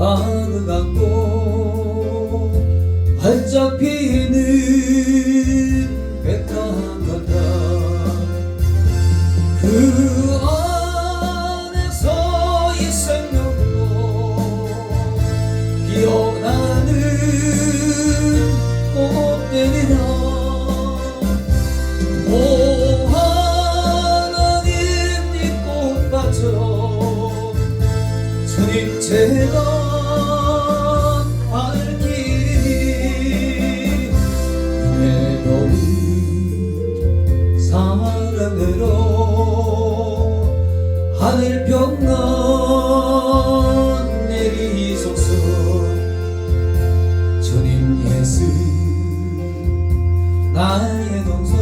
하늘 같고 활짝 피는 백화한 같아 그 안에서 이 생명도 기억나는 꽃들이라 제가 사랑으로 하늘 평강 내리소서 주님 예수 나의 동선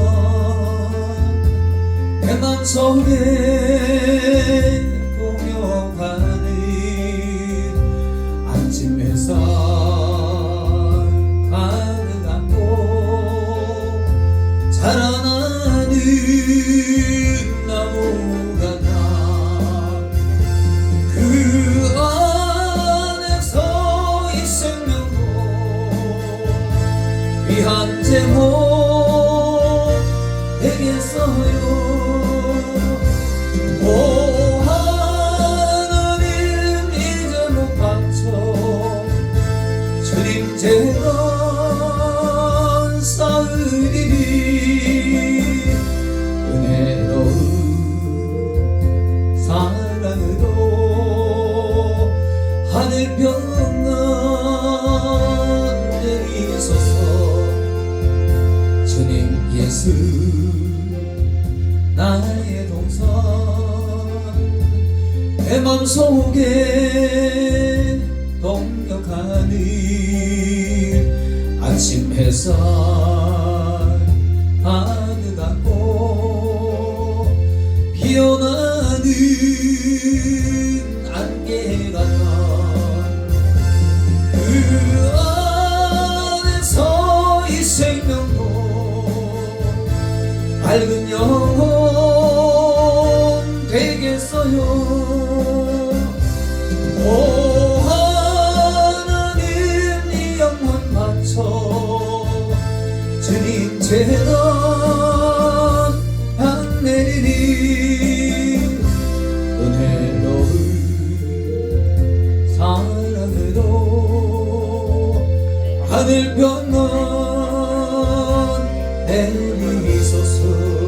내 맘속에 되겠어요. 오 하나님 이제 못 바쳐. 주님 제가 쌓으리니 은혜로운 사랑으로 하늘 평강 내리소서 주님 예수 나의 동선. 내 맘속에 동역하는 아침 햇살 하늘같고 피어나는 안개 같아 그 안에서 이 생명도 밝은 영혼 되겠어요. 오 하나님 이 영혼 바쳐 주님 재단 한 내리니 은혜로운 사랑으로 하늘 평강 내리소서